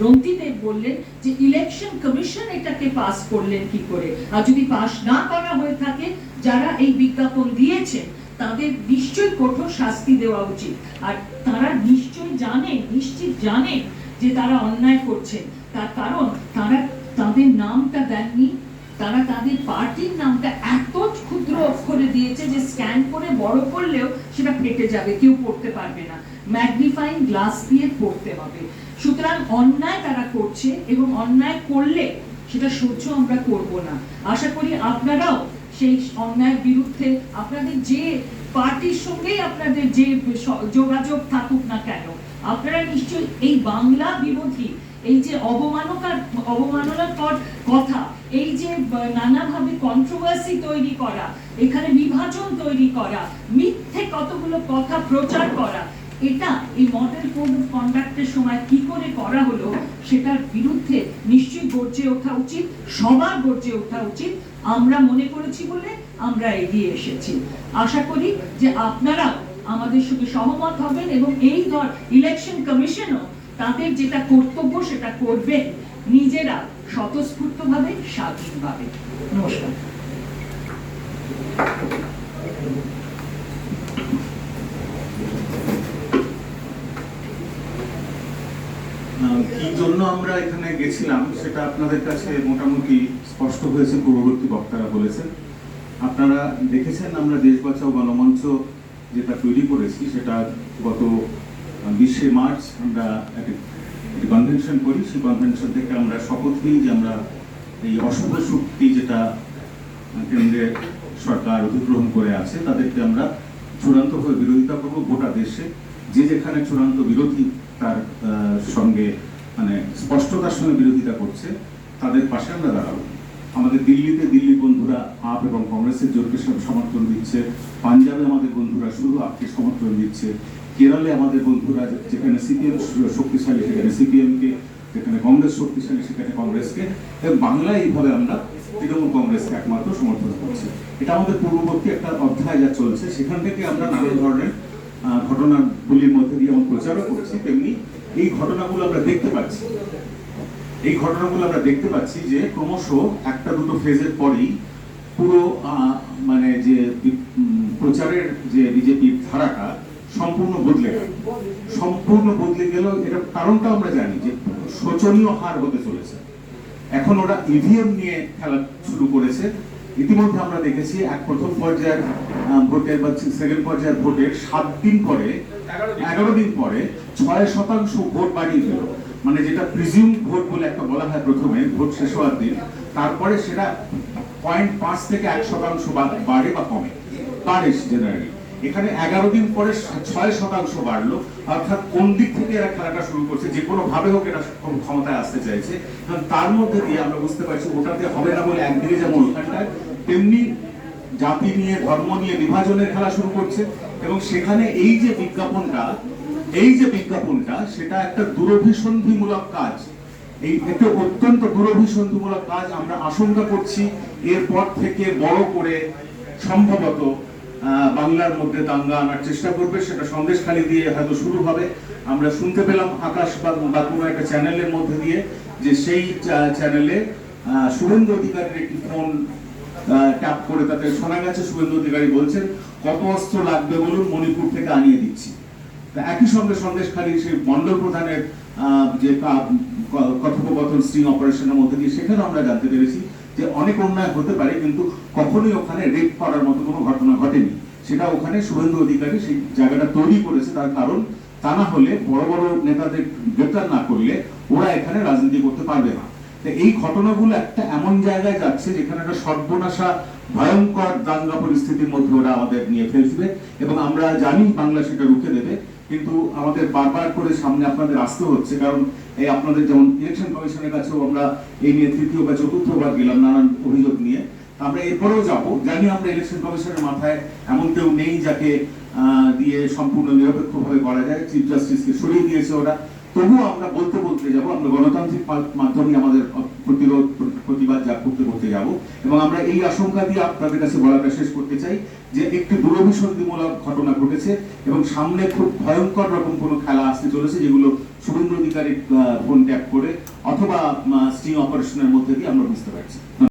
রন্তিদেব বললেন যে election commission এটাকে পাস করলেন কি করে? আর যদি পাস না করা হয়ে থাকে, যারা এই বিজ্ঞাপন দিয়েছেন, তাদের নিশ্চয়ই কঠোর শাস্তি দেওয়া উচিত। আর তারা নিশ্চিত যে তারা অন্যায় করছেন। তার কারণ, তারা তাদের নামটা দেননি। তারা তাদের পার্টির নামটা এত ক্ষুদ্র অক্ষরে দিয়েছে যে স্ক্যান করে বড় করলেও সেটা ফেটে যাবে, কেউ পড়তে পারবে না। ম্যাগনিফাইং গ্লাস দিয়ে পড়তে হবে। সুতরাং অন্যায় তারা করছে এবং অন্যায় করলে সেটা সহ্য আমরা করব না। আশা করি আপনারাও সেই অন্যায়ের বিরুদ্ধে আপনাদের যে পার্টির সঙ্গেই আপনাদের যে যোগাযোগ থাকুক না কেন, আপনারা নিশ্চয়ই এই বাংলা বিরোধী, এই যে অবমাননার অবমাননাকর কথা, এই যে নানাভাবে কন্ট্রোভার্সি তৈরি করা, এখানে বিভাজন তৈরি করা, মিথ্যে কতগুলো কথা প্রচার করা এটা এই মডেল কোড অফ কন্ডাক্টের সময় কি করে করা হলো, সেটার বিরুদ্ধে নিশ্চয়ই গর্জে ওঠা উচিত, সবার গর্জে ওঠা উচিত, আমরা মনে করেছি বলে আমরা এগিয়ে এসেছি। আশা করি যে আপনারা আমাদের সঙ্গে সহমত হবেন এবং এই ধর ইলেকশন কমিশনও তাদের যেটা কর্তব্য সেটা করবেন নিজেরা স্বতঃস্ফূর্তভাবে, স্বাধীনভাবে। নমস্কার। কি জন্য আমরা এখানে গেছিলাম সেটা আপনাদের কাছে মোটামুটি স্পষ্ট হয়েছে, পূর্ববর্তী বক্তারা বলেছেন। আপনারা দেখেছেন আমরা দেশ বাঁচাও গণমঞ্চ যেটা তৈরি করেছি, সেটা গত বিশে মার্চ আমরা একটি কনভেনশন করি। সেই কনভেনশন থেকে আমরা শপথ নিই যে আমরা এই অশুভ শক্তি যেটা কেন্দ্রের সরকার অধিগ্রহণ করে আছে, তাদেরকে আমরা চূড়ান্তভাবে বিরোধিতা করব। গোটা দেশে যে যেখানে চূড়ান্ত বিরোধী তার সঙ্গে মানে স্পষ্টতার সঙ্গে বিরোধিতা করছে, তাদের পাশে আমরা দাঁড়াবো। আমাদের দিল্লিতে দিল্লি বন্ধুরা আপ এবং কংগ্রেসের জোরকে সমর্থন দিচ্ছে, পাঞ্জাবে আমাদের বন্ধুরা শুধু আপকে সমর্থন দিচ্ছে, কেরলে আমাদের বন্ধুরা যেখানে সিপিএম শক্তিশালী, সেখানে সিপিএমকে, যেখানে কংগ্রেস শক্তিশালী, সেখানে কংগ্রেসকে, এবং বাংলায় এইভাবে আমরা তৃণমূল কংগ্রেসকে একমাত্র সমর্থন করছি। এটা আমাদের পূর্ববর্তী একটা অধ্যায় যা চলছে, সেখান থেকে আমরা নানা ধরনের ঘটনাগুলির মধ্যে দিয়ে যেমন প্রচারও করছি, তেমনি এই ঘটনাগুলো আমরা দেখতে পাচ্ছি। এই ঘটনাগুলো আমরা দেখতে পাচ্ছি যে ক্রমশ একটা দুটো ফেজের পরেই পুরো মানে যে প্রচারের যে বিজেপির ধারাটা সম্পূর্ণ বদলে গেল। সম্পূর্ণ বদলে গেল এটা কারণটা আমরা জানি যে শোচনীয় হার হতে চলেছে। এখন ওরা ইভিএম নিয়ে খেলা শুরু করেছে। ইতিমধ্যে আমরা দেখেছি এক প্রথম পর্যায়ের ভোটের বা সেকেন্ড পর্যায়ের ভোটের সাত দিন পরে এগারো দিন। পরে ছয় শতাংশ ভোট বাড়িয়ে দিল মানে যেটা প্রিজিউম ভোট বলে একটা বলা হয় প্রথমে ভোট শেষ হওয়ার দিন তারপরে সেটা পয়েন্ট পাঁচ থেকে এক শতাংশ বাড়ে বা কমে পারে জেনারেলি এখানে এগারো দিন পরে ছয় শতাংশ বাড়লো। অর্থাৎ কোন দিক থেকে এরা খেলাটা শুরু করছে, যে কোনো ভাবে হোক ক্ষম- ক্ষমতায় আসতে চাইছে। তার মধ্যে দিয়ে আমরা বুঝতে পারছি ওটাতে হবে না বলে একদিকে যেমন ওখানটায় তেমনি জাতি নিয়ে, ধর্ম নিয়ে বিভাজনের খেলা শুরু করছে। এবং সেখানে এই যে বিজ্ঞাপনটা, এই যে বিজ্ঞাপনটা, সেটা একটা দূরভিসন্ধিমূলক কাজ। এই একটা অত্যন্ত দূরভিসন্ধিমূলক কাজ আমরা আশঙ্কা করছি, এরপর থেকে বড় করে সম্ভবত বাংলার মধ্যে দাঙ্গা আনার চেষ্টা করবে, সেটা সন্দেশখালি দিয়ে হয়তো শুরু হবে। আমরা শুনতে পেলাম আকাশ বা কোনো একটা চ্যানেলের মধ্যে দিয়ে যে সেই চ্যানেলে শুভেন্দু অধিকারীর একটি ফোন ট্যাপ করে তাতে শোনা গেছে। শুভেন্দু অধিকারী বলছেন, কত অস্ত্র লাগবে বলুন, মণিপুর থেকে আনিয়ে দিচ্ছি। তা একই সঙ্গে সন্দেশখালী সেই মন্ডল প্রধানের যে কথোপকথন স্ট্রিং অপারেশনের মধ্যে দিয়ে সেখানে আমরা জানতে পেরেছি যে অনেক অন্যায় হতে পারে, কিন্তু কখনোই ওখানে রেপ করার মতো কোনো ঘটনা ঘটেনি। সেটা ওখানে শুভেন্দু অধিকারী সেই জায়গাটা তৈরি করেছে, তার কারণ তা না হলে বড় বড় নেতাদের গ্রেপ্তার না করলে ওরা এখানে রাজনীতি করতে পারবে না। এই ঘটনাগুলো একটা এমন জায়গায় যাচ্ছে যেখানে একটা সর্বনাশা, ভয়ঙ্কর দাঙ্গা পরিস্থিতির মধ্যে ওরা আমাদের নিয়ে ফেলবে। এবং আমরা জানি বাংলা সেটা রুখে দেবে। কিন্তু আমাদের বারবার করে সামনে আপনাদের আসতে হচ্ছে, কারণ এই আপনাদের যেমন ইলেকশন কমিশনের কাছেও আমরা এই নিয়ে তৃতীয় বা চতুর্থবার গেলাম নানান অভিযোগ নিয়ে। আমরা এরপরেও যাব। জানি আমরা ইলেকশন কমিশনের মাথায় এমন কেউ নেই যাকে দিয়ে সম্পূর্ণ নিরপেক্ষভাবে করা যায়। চিফ জাস্টিসকে সরিয়ে দিয়েছে ওরা। তবুও আমরা বলতে বলতে যাব, আমরা গণতান্ত্রিক মাধ্যমে আমাদের প্রতিরোধ, প্রতিবাদ যা করতে করতে যাব। এবং আমরা এই আশঙ্কা দিয়ে আপনাদের কাছে বলাটা শেষ করতে চাই যে একটি দূরভিসন্ধিমূলক ঘটনা ঘটেছে এবং সামনে খুব ভয়ঙ্কর রকম কোনো খেলা আসতে চলেছে যেগুলো শুভেন্দু অধিকারী ফোন ট্যাপ করে অথবা স্টিং অপারেশনের মধ্যে দিয়ে আমরা বুঝতে পারছি।